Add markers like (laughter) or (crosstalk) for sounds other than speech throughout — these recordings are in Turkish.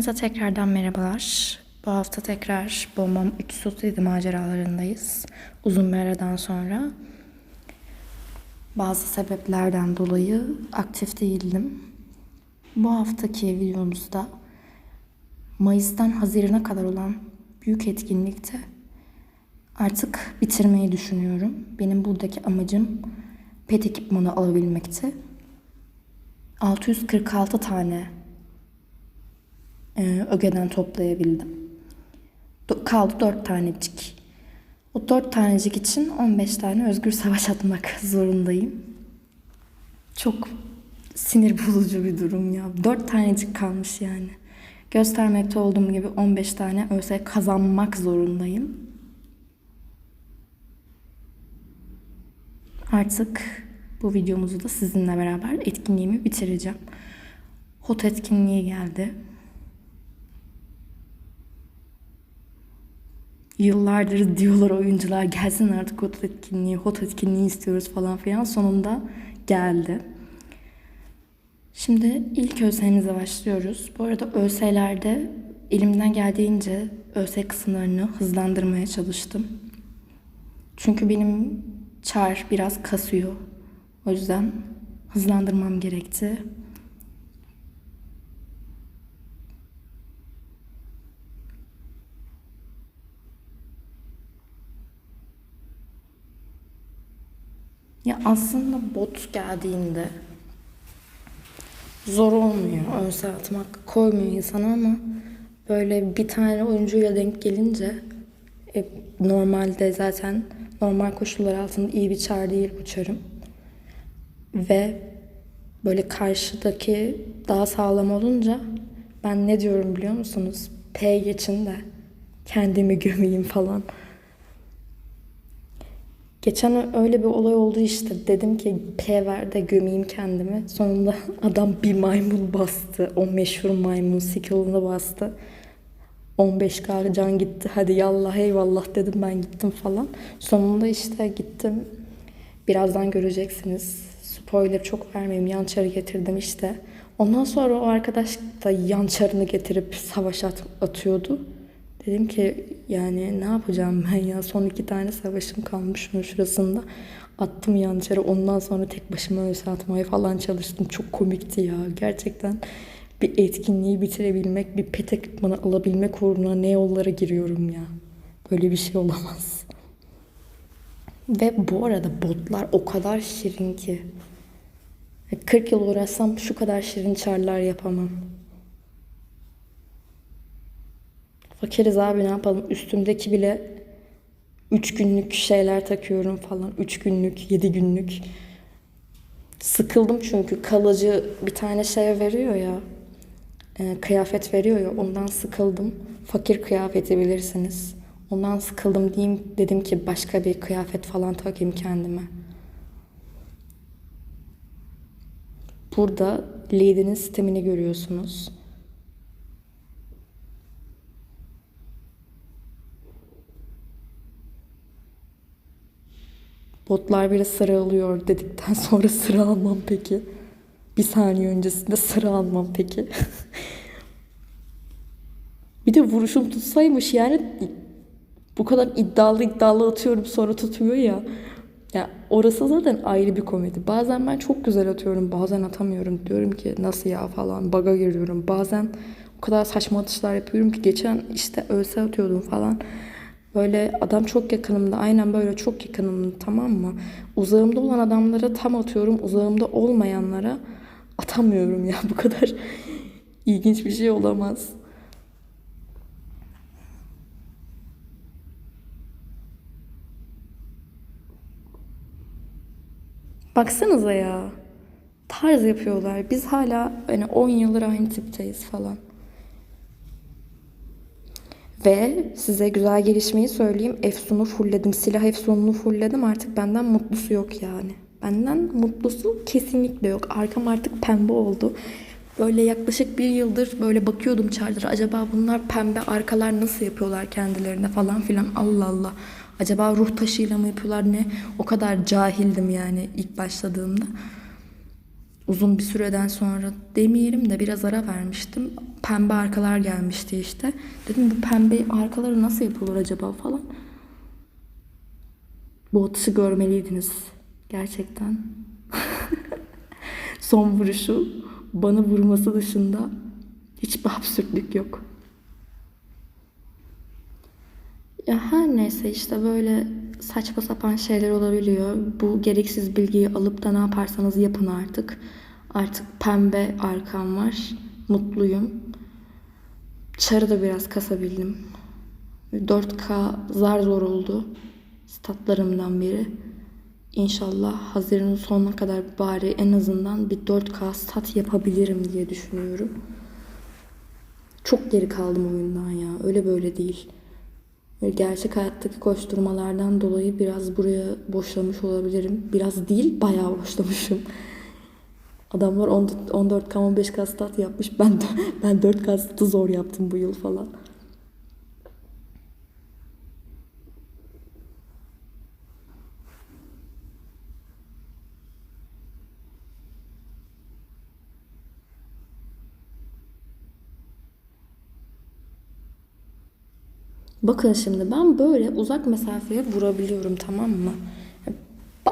Hepinize tekrardan merhabalar. Bu hafta tekrar Bombom 337 maceralarındayız. Uzun bir aradan sonra. Bazı sebeplerden dolayı aktif değildim. Bu haftaki videomuzda Mayıs'tan Haziran'a kadar olan büyük etkinlikte artık bitirmeyi düşünüyorum. Benim buradaki amacım pet ekipmanı alabilmekti. 646 tane e, ögeden toplayabildim. Kaldı 4 tanecik. O 4 tanecik için 15 tane özgür savaş atmak (laughs) zorundayım. Çok sinir bozucu bir durum ya. 4 tanecik kalmış yani. Göstermekte olduğum gibi 15 tane ÖSE kazanmak zorundayım. Artık bu videomuzu da sizinle beraber etkinliğimi bitireceğim. Hot etkinliği geldi. Yıllardır diyorlar oyuncular gelsin artık hot etkinliği, hot etkinliği istiyoruz falan filan. Sonunda geldi. Şimdi ilk ÖS'mize başlıyoruz. Bu arada ÖS'lerde elimden geldiğince ÖS kısımlarını hızlandırmaya çalıştım. Çünkü benim çar biraz kasıyor. O yüzden hızlandırmam gerekti. Ya aslında bot geldiğinde zor olmuyor ön atmak koymuyor insana ama böyle bir tane oyuncuyla denk gelince e, normalde zaten normal koşullar altında iyi bir çar değil bu çarım. Ve böyle karşıdaki daha sağlam olunca ben ne diyorum biliyor musunuz? P geçin de kendimi gömeyim falan. Geçen öyle bir olay oldu işte. Dedim ki P ver de gömeyim kendimi. Sonunda (laughs) adam bir maymun bastı. O meşhur maymun skill'ını bastı. 15k can gitti. Hadi yallah eyvallah dedim ben gittim falan. Sonunda işte gittim. Birazdan göreceksiniz. Spoiler çok vermeyeyim. Yan çarı getirdim işte. Ondan sonra o arkadaş da yan çarını getirip savaş at- atıyordu. Dedim ki yani ne yapacağım ben ya son iki tane savaşım kalmış şunun şurasında. Attım yançarı ondan sonra tek başıma öyle atmaya falan çalıştım. Çok komikti ya gerçekten. Bir etkinliği bitirebilmek, bir pet ekipmanı alabilmek uğruna ne yollara giriyorum ya. Böyle bir şey olamaz. Ve bu arada botlar o kadar şirin ki. 40 yıl uğraşsam şu kadar şirin çarlar yapamam. Fakiriz abi ne yapalım üstümdeki bile 3 günlük şeyler takıyorum falan. 3 günlük, 7 günlük. Sıkıldım çünkü kalıcı bir tane şey veriyor ya. e, kıyafet veriyor ya ondan sıkıldım. Fakir kıyafeti bilirsiniz. Ondan sıkıldım diyeyim dedim ki başka bir kıyafet falan takayım kendime. Burada Lady'nin sistemini görüyorsunuz. Botlar bile sıra alıyor dedikten (laughs) sonra sıra almam peki. Bir saniye öncesinde sıra almam peki. (laughs) bir de vuruşum tutsaymış yani bu kadar iddialı iddialı atıyorum sonra tutmuyor ya. Ya orası zaten ayrı bir komedi. Bazen ben çok güzel atıyorum, bazen atamıyorum. Diyorum ki nasıl ya falan, baga giriyorum. Bazen o kadar saçma atışlar yapıyorum ki geçen işte ölse atıyordum falan. Böyle adam çok yakınımda, aynen böyle çok yakınımda tamam mı? Uzağımda olan adamlara tam atıyorum, uzağımda olmayanlara atamıyorum ya. (laughs) Bu kadar ilginç bir şey olamaz. Baksanıza ya. Tarz yapıyorlar. Biz hala hani 10 yıldır aynı tipteyiz falan. Ve size güzel gelişmeyi söyleyeyim. Efsun'u fullledim. Silah Efsun'unu fullledim. Artık benden mutlusu yok yani. Benden mutlusu kesinlikle yok. Arkam artık pembe oldu. Böyle yaklaşık bir yıldır böyle bakıyordum çarlara. Acaba bunlar pembe arkalar nasıl yapıyorlar kendilerine falan filan. Allah Allah. Acaba ruh taşıyla mı yapıyorlar ne? O kadar cahildim yani ilk başladığımda. Uzun bir süreden sonra demeyelim de biraz ara vermiştim. Pembe arkalar gelmişti işte. Dedim bu pembe arkaları nasıl yapılır acaba falan. Bu atışı görmeliydiniz. Gerçekten. (laughs) Son vuruşu bana vurması dışında hiçbir absürtlük yok. Ya her neyse işte böyle saçma sapan şeyler olabiliyor. Bu gereksiz bilgiyi alıp da ne yaparsanız yapın artık. Artık pembe arkam var. Mutluyum. Çarı da biraz kasabildim. 4K zar zor oldu. Statlarımdan biri. İnşallah Haziran'ın sonuna kadar bari en azından bir 4K stat yapabilirim diye düşünüyorum. Çok geri kaldım oyundan ya. Öyle böyle değil. Gerçek hayattaki koşturmalardan dolayı biraz buraya boşlamış olabilirim. Biraz değil, bayağı boşlamışım. Adamlar 14K 15K stat yapmış. Ben (laughs) ben 4K statı zor yaptım bu yıl falan. Bakın şimdi ben böyle uzak mesafeye vurabiliyorum tamam mı?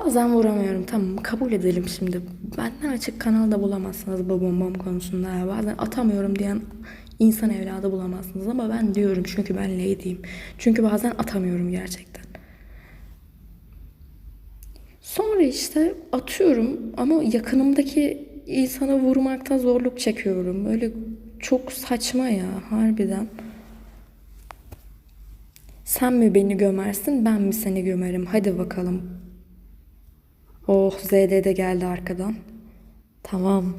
Bazen vuramıyorum tamam? Kabul edelim şimdi. Benden açık kanalda bulamazsınız bu bombam konusunda. Bazen atamıyorum diyen insan evladı bulamazsınız ama ben diyorum çünkü ben lady'yim. Çünkü bazen atamıyorum gerçekten. Sonra işte atıyorum ama yakınımdaki insana vurmakta zorluk çekiyorum. Öyle çok saçma ya harbiden. Sen mi beni gömersin, ben mi seni gömerim? Hadi bakalım. Oh, ZD de geldi arkadan. Tamam.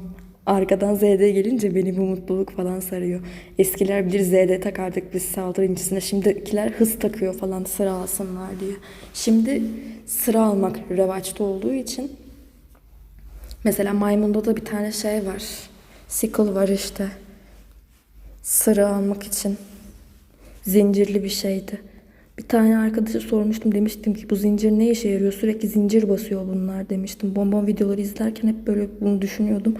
Arkadan ZD gelince beni bu mutluluk falan sarıyor. Eskiler bilir ZD takardık biz saldırı incisine. Şimdikiler hız takıyor falan sıra alsınlar diye. Şimdi sıra almak revaçta olduğu için mesela maymunda da bir tane şey var. Sickle var işte. Sıra almak için. Zincirli bir şeydi. Bir tane arkadaşa sormuştum demiştim ki bu zincir ne işe yarıyor? Sürekli zincir basıyor bunlar demiştim. Bonbon videoları izlerken hep böyle bunu düşünüyordum.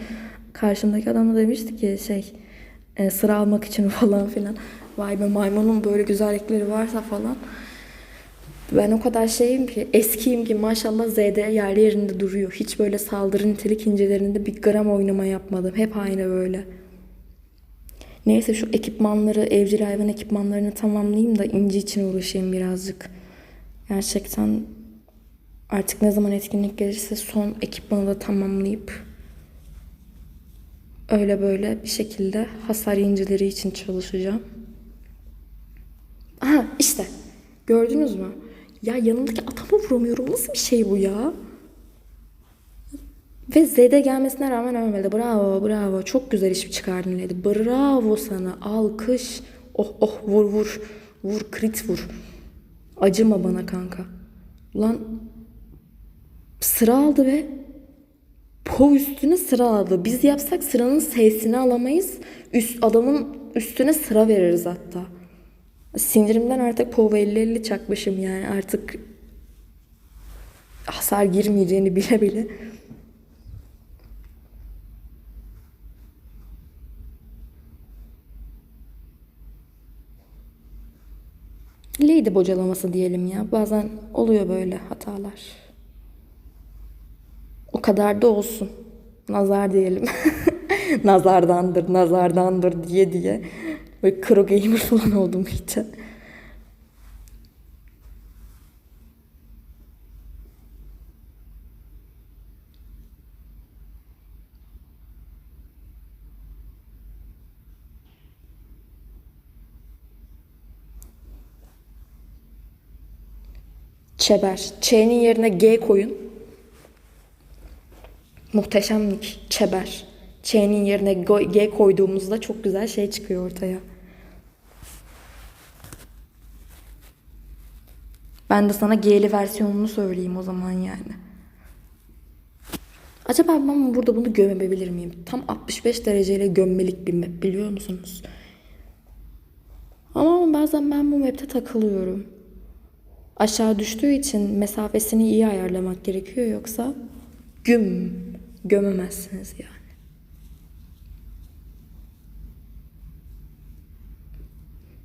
Karşımdaki adam da demişti ki şey e, sıra almak için (laughs) falan filan. Vay be maymunun böyle güzellikleri varsa falan. Ben o kadar şeyim ki eskiyim ki maşallah Z'de yerli yerinde duruyor. Hiç böyle saldırı nitelik incelerinde bir gram oynama yapmadım. Hep aynı böyle. Neyse şu ekipmanları, evcil hayvan ekipmanlarını tamamlayayım da inci için uğraşayım birazcık. Gerçekten artık ne zaman etkinlik gelirse son ekipmanı da tamamlayıp öyle böyle bir şekilde hasar incileri için çalışacağım. Aha işte gördünüz mü? Ya yanımdaki adamı vuramıyorum. Nasıl bir şey bu ya? Ve Z'de gelmesine rağmen ölmedi. Bravo, bravo. Çok güzel iş çıkardın dedi. Bravo sana. Alkış. Oh oh vur vur. Vur krit vur. Acıma bana kanka. Ulan sıra aldı ve Pov üstüne sıra aldı. Biz yapsak sıranın sesini alamayız. Üst, adamın üstüne sıra veririz hatta. Sinirimden artık Pov 50-50 çakmışım yani artık hasar girmeyeceğini bile bile. Lady bocalaması diyelim ya. Bazen oluyor böyle hatalar. O kadar da olsun. Nazar diyelim. (laughs) nazardandır, nazardandır diye diye. Böyle kro falan oldum iyice. Çeber. Ç'nin yerine G koyun. Muhteşemlik. Çeber. Ç'nin yerine G- koyduğumuzda çok güzel şey çıkıyor ortaya. Ben de sana G'li versiyonunu söyleyeyim o zaman yani. Acaba ben burada bunu gömebilir miyim? Tam 65 dereceyle gömmelik bir map biliyor musunuz? Ama bazen ben bu map'te takılıyorum. Aşağı düştüğü için mesafesini iyi ayarlamak gerekiyor yoksa güm Gömemezsiniz yani.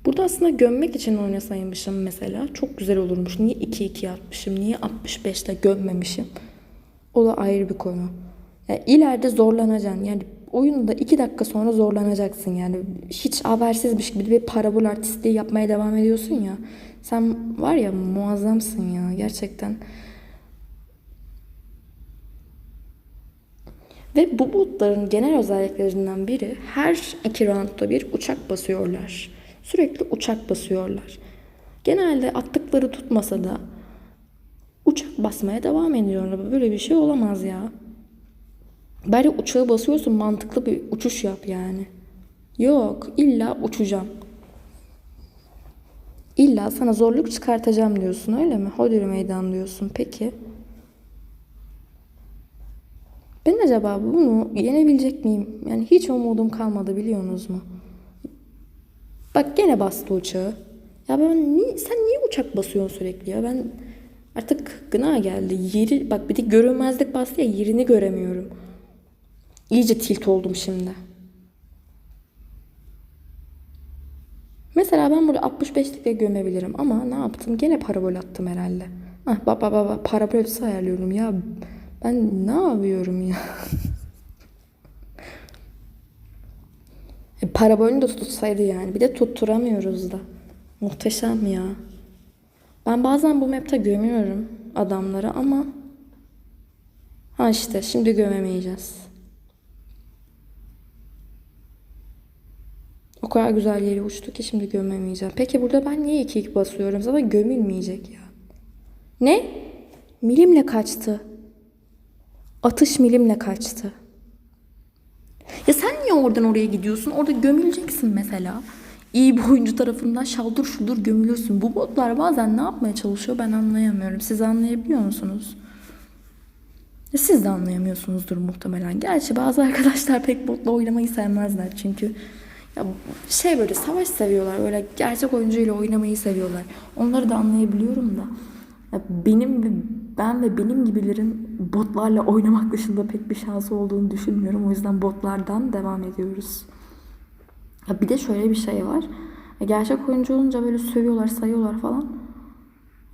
Burada aslında gömmek için oynasaymışım mesela. Çok güzel olurmuş. Niye 2-2 atmışım? Niye 65'te gömmemişim? O da ayrı bir konu. Yani ileride zorlanacaksın. Yani oyunda 2 dakika sonra zorlanacaksın yani. Hiç habersizmiş gibi bir parabol artistliği yapmaya devam ediyorsun ya. Sen var ya muazzamsın ya gerçekten. Ve bu botların genel özelliklerinden biri her iki roundda bir uçak basıyorlar. Sürekli uçak basıyorlar. Genelde attıkları tutmasa da uçak basmaya devam ediyorlar. Böyle bir şey olamaz ya. Bari uçağı basıyorsun mantıklı bir uçuş yap yani. Yok illa uçacağım. İlla sana zorluk çıkartacağım diyorsun öyle mi? Hodri meydan diyorsun. Peki. Ben acaba bunu yenebilecek miyim? Yani hiç umudum kalmadı biliyorsunuz mu? Bak gene bastı uçağı. Ya ben ni sen niye uçak basıyorsun sürekli ya? Ben artık gına geldi. Yeri bak bir de görünmezlik bastı ya yerini göremiyorum. İyice tilt oldum şimdi. Mesela ben burada 65'likle gömebilirim ama ne yaptım? Gene parabol attım herhalde. Ah baba baba parabol açısı ayarlıyorum ya. Ben ne yapıyorum ya? (laughs) e, parabolünü de tutsaydı yani. Bir de tutturamıyoruz da. Muhteşem ya. Ben bazen bu map'te gömüyorum adamları ama ha işte şimdi gömemeyeceğiz. O kadar güzel yere uçtu ki şimdi gömemeyeceğim. Peki burada ben niye 2-2 basıyorum? Zaten gömülmeyecek ya. Ne? Milimle kaçtı. Atış milimle kaçtı. Ya sen niye oradan oraya gidiyorsun? Orada gömüleceksin mesela. İyi bir oyuncu tarafından şaldır şuldur gömülüyorsun. Bu botlar bazen ne yapmaya çalışıyor ben anlayamıyorum. Siz anlayabiliyor musunuz? Ya siz de anlayamıyorsunuzdur muhtemelen. Gerçi bazı (laughs) arkadaşlar pek botla oynamayı sevmezler çünkü ya şey böyle savaş seviyorlar. Böyle gerçek oyuncuyla oynamayı seviyorlar. Onları da anlayabiliyorum da. Ya benim ben ve benim gibilerin botlarla oynamak dışında pek bir şansı olduğunu düşünmüyorum. O yüzden botlardan devam ediyoruz. Ya bir de şöyle bir şey var. Gerçek oyuncu olunca böyle sövüyorlar, sayıyorlar falan.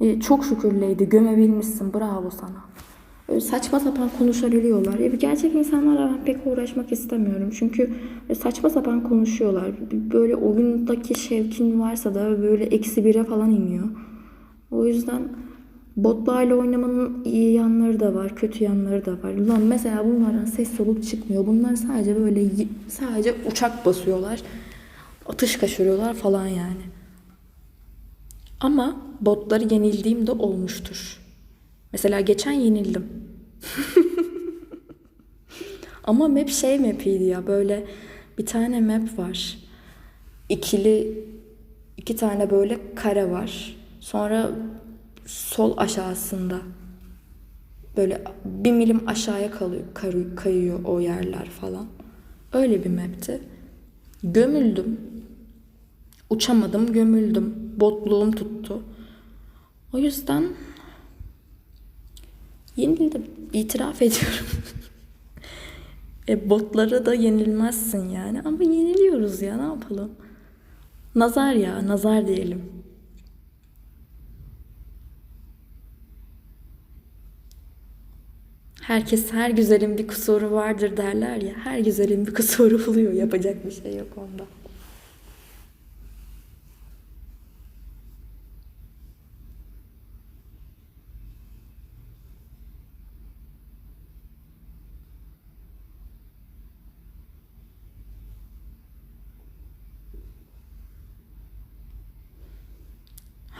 E, çok şükürleydi. Gömebilmişsin. Bravo sana. Saçma sapan konuşabiliyorlar. Ya gerçek insanlarla ben pek uğraşmak istemiyorum. Çünkü saçma sapan konuşuyorlar. Böyle oyundaki şevkin varsa da böyle eksi bire falan iniyor. O yüzden botlarla oynamanın iyi yanları da var, kötü yanları da var. Lan mesela bunlardan ses soluk çıkmıyor. Bunlar sadece böyle sadece uçak basıyorlar. Atış kaçırıyorlar falan yani. Ama botları yenildiğim de olmuştur. Mesela geçen yenildim. (laughs) Ama map şey map'iydi ya böyle bir tane map var. İkili iki tane böyle kare var. Sonra sol aşağısında böyle bir milim aşağıya kalıyor, kayıyor o yerler falan. Öyle bir map'ti. Gömüldüm. Uçamadım, gömüldüm. Botluğum tuttu. O yüzden Yenildim. İtiraf ediyorum. (laughs) e, botlara da yenilmezsin yani. Ama yeniliyoruz ya ne yapalım. Nazar ya nazar diyelim. Herkes her güzelin bir kusuru vardır derler ya. Her güzelin bir kusuru (laughs) buluyor. Yapacak bir şey yok onda.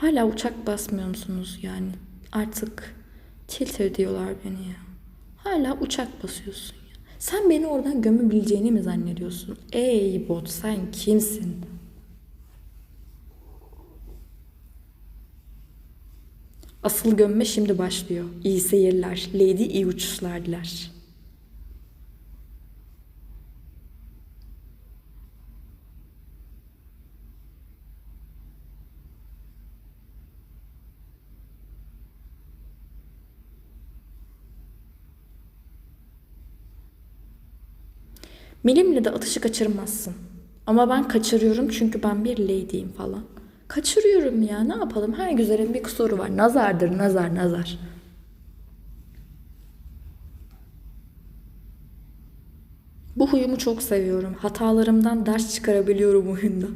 Hala uçak basmıyor musunuz yani? Artık tilt ediyorlar beni ya. Hala uçak basıyorsun ya. Sen beni oradan gömebileceğini mi zannediyorsun? Ey bot sen kimsin? Asıl gömme şimdi başlıyor. İyi seyirler. Lady iyi uçuşlar diler. Milimle de atışı kaçırmazsın. Ama ben kaçırıyorum çünkü ben bir lady'yim falan. Kaçırıyorum ya ne yapalım her güzelin bir kusuru var. Nazardır nazar nazar. Bu huyumu çok seviyorum. Hatalarımdan ders çıkarabiliyorum oyunda.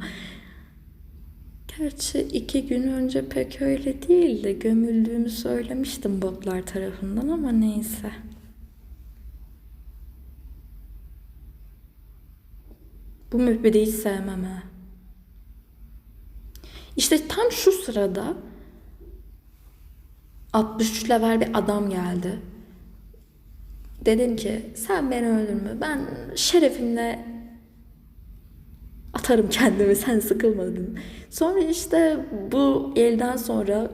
Gerçi iki gün önce pek öyle değildi. Gömüldüğümü söylemiştim botlar tarafından ama neyse. Bu hiç sevmem ha. İşte tam şu sırada 63 level bir adam geldi. Dedim ki sen beni öldürme. Ben şerefimle atarım kendimi sen sıkılma dedim. Sonra işte bu elden sonra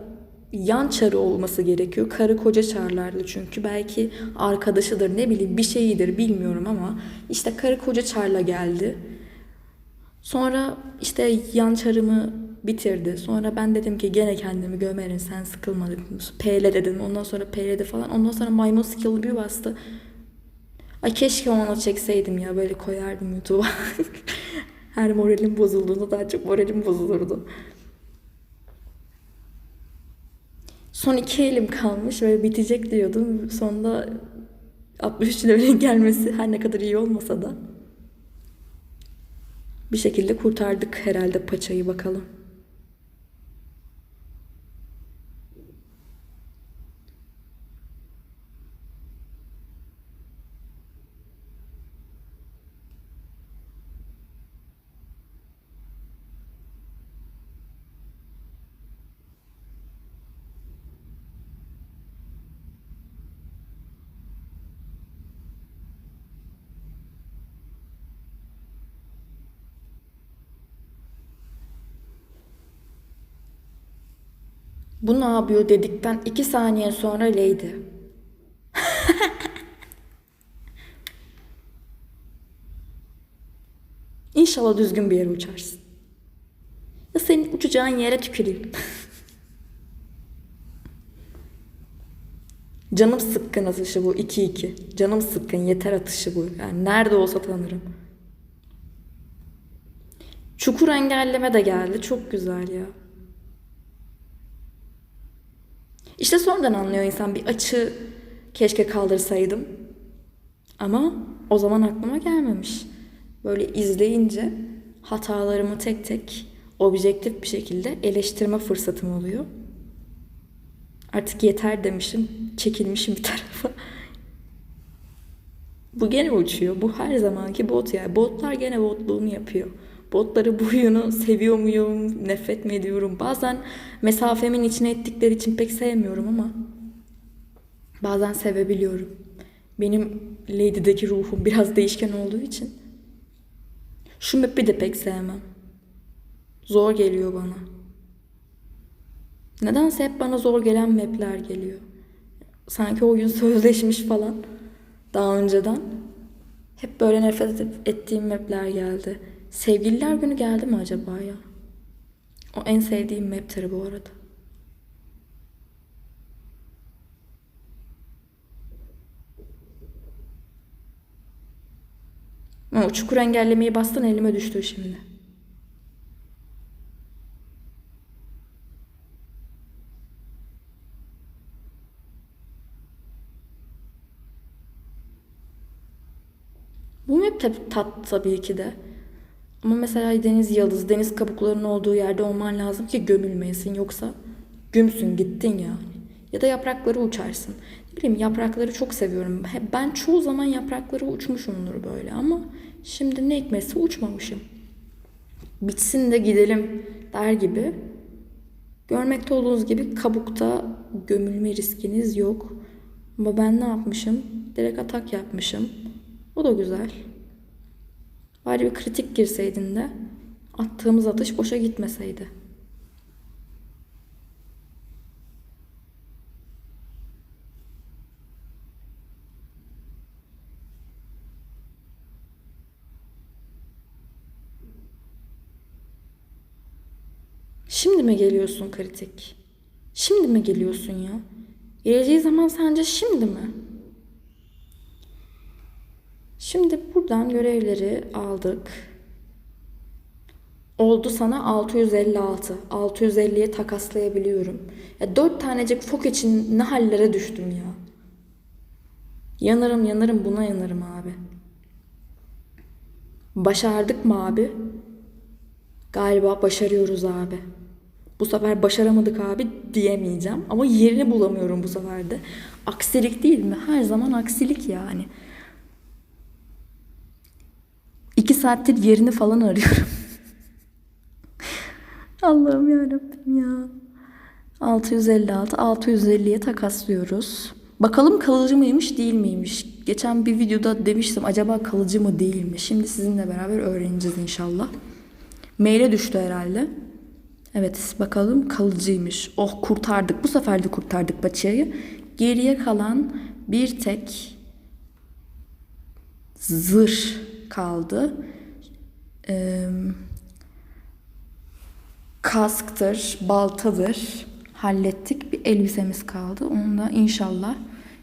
yan çarı olması gerekiyor. Karı koca çarlardı çünkü. Belki arkadaşıdır ne bileyim bir şeyidir bilmiyorum ama işte karı koca çarla geldi. Sonra işte yan çarımı bitirdi. Sonra ben dedim ki gene kendimi gömerim sen sıkılma dedim. PL dedim. Ondan sonra PL'de falan. Ondan sonra maymun skill'ı bir bastı. Ay keşke ona çekseydim ya böyle koyardım YouTube'a. (laughs) Her moralim bozulduğunda daha çok moralim bozulurdu. Son iki elim kalmış ve bitecek diyordum. Sonunda 63 levelin gelmesi her ne kadar iyi olmasa da bir şekilde kurtardık herhalde paçayı bakalım. Bu ne yapıyor dedikten iki saniye sonra Lady. (laughs) İnşallah düzgün bir yere uçarsın. Ya senin uçacağın yere tüküreyim. (laughs) Canım sıkkın atışı bu 2-2. Canım sıkkın yeter atışı bu. Yani nerede olsa tanırım. Çukur engelleme de geldi. Çok güzel ya. İşte sonradan anlıyor insan bir açı keşke kaldırsaydım. Ama o zaman aklıma gelmemiş. Böyle izleyince hatalarımı tek tek objektif bir şekilde eleştirme fırsatım oluyor. Artık yeter demişim, çekilmişim bir (laughs) tarafa. Bu gene uçuyor. Bu her zamanki bot yani. Botlar gene botluğunu yapıyor. Botları bu huyunu seviyor muyum, nefret mi ediyorum? Bazen mesafemin içine ettikleri için pek sevmiyorum ama bazen sevebiliyorum. Benim Lady'deki ruhum biraz değişken olduğu için şu map'i de pek sevmem. Zor geliyor bana. Nedense hep bana zor gelen map'ler geliyor. Sanki oyun sözleşmiş falan daha önceden. Hep böyle nefret ettiğim map'ler geldi. Sevgililer günü geldi mi acaba ya? O en sevdiğim map'tir bu arada. O çukur engellemeyi bastın elime düştü şimdi. Bu map tat tabii ki de. Ama mesela deniz yıldız, deniz kabuklarının olduğu yerde olman lazım ki gömülmeyesin. Yoksa gümsün gittin yani. Ya da yaprakları uçarsın. Ne bileyim yaprakları çok seviyorum. Ben çoğu zaman yaprakları uçmuşumdur böyle ama şimdi ne hikmetse uçmamışım. Bitsin de gidelim der gibi. Görmekte olduğunuz gibi kabukta gömülme riskiniz yok. Ama ben ne yapmışım? Direkt atak yapmışım. O da güzel. Bari bir kritik girseydin de attığımız atış boşa gitmeseydi. Şimdi mi geliyorsun kritik? Şimdi mi geliyorsun ya? Geleceği zaman sence şimdi mi? Şimdi buradan görevleri aldık. Oldu sana 656. 650'ye takaslayabiliyorum. Ya 4 tanecik fok için ne hallere düştüm ya. Yanarım yanarım buna yanarım abi. Başardık mı abi? Galiba başarıyoruz abi. Bu sefer başaramadık abi diyemeyeceğim. Ama yerini bulamıyorum bu sefer de. Aksilik değil mi? Her zaman aksilik yani. İki saattir yerini falan arıyorum. (laughs) Allah'ım yarabbim ya. 656, 650'ye takaslıyoruz. Bakalım kalıcı mıymış değil miymiş? Geçen bir videoda demiştim acaba kalıcı mı değil mi? Şimdi sizinle beraber öğreneceğiz inşallah. Maile düştü herhalde. Evet bakalım kalıcıymış. Oh kurtardık. Bu sefer de kurtardık Baçı'yı. Geriye kalan bir tek zırh kaldı. Ee, kasktır, baltadır. Hallettik. Bir elbisemiz kaldı. Onu da inşallah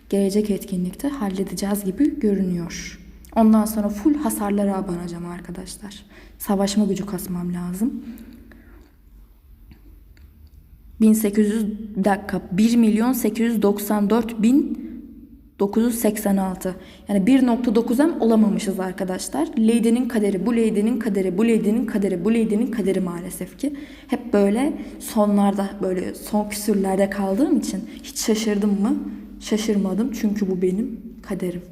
gelecek etkinlikte halledeceğiz gibi görünüyor. Ondan sonra full hasarlara abanacağım arkadaşlar. Savaşma gücü kasmam lazım. 1800 bir dakika 1 milyon 894 bin 986. Yani 1.9M olamamışız arkadaşlar. Lady'nin kaderi, bu Lady'nin kaderi, bu Lady'nin kaderi, bu Lady'nin kaderi maalesef ki. Hep böyle sonlarda, böyle son küsürlerde kaldığım için hiç şaşırdım mı? Şaşırmadım çünkü bu benim kaderim.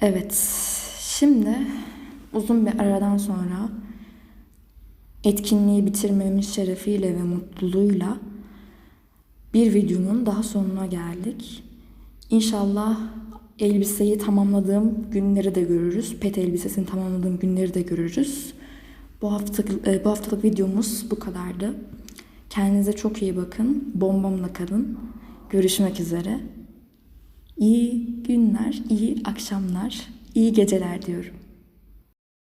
Evet, şimdi uzun bir aradan sonra etkinliği bitirmemiz şerefiyle ve mutluluğuyla bir videonun daha sonuna geldik. İnşallah elbiseyi tamamladığım günleri de görürüz. Pet elbisesini tamamladığım günleri de görürüz. Bu haftalık, e, bu haftalık videomuz bu kadardı. Kendinize çok iyi bakın. Bombamla kalın. Görüşmek üzere. İyi günler, iyi akşamlar, iyi geceler diyorum.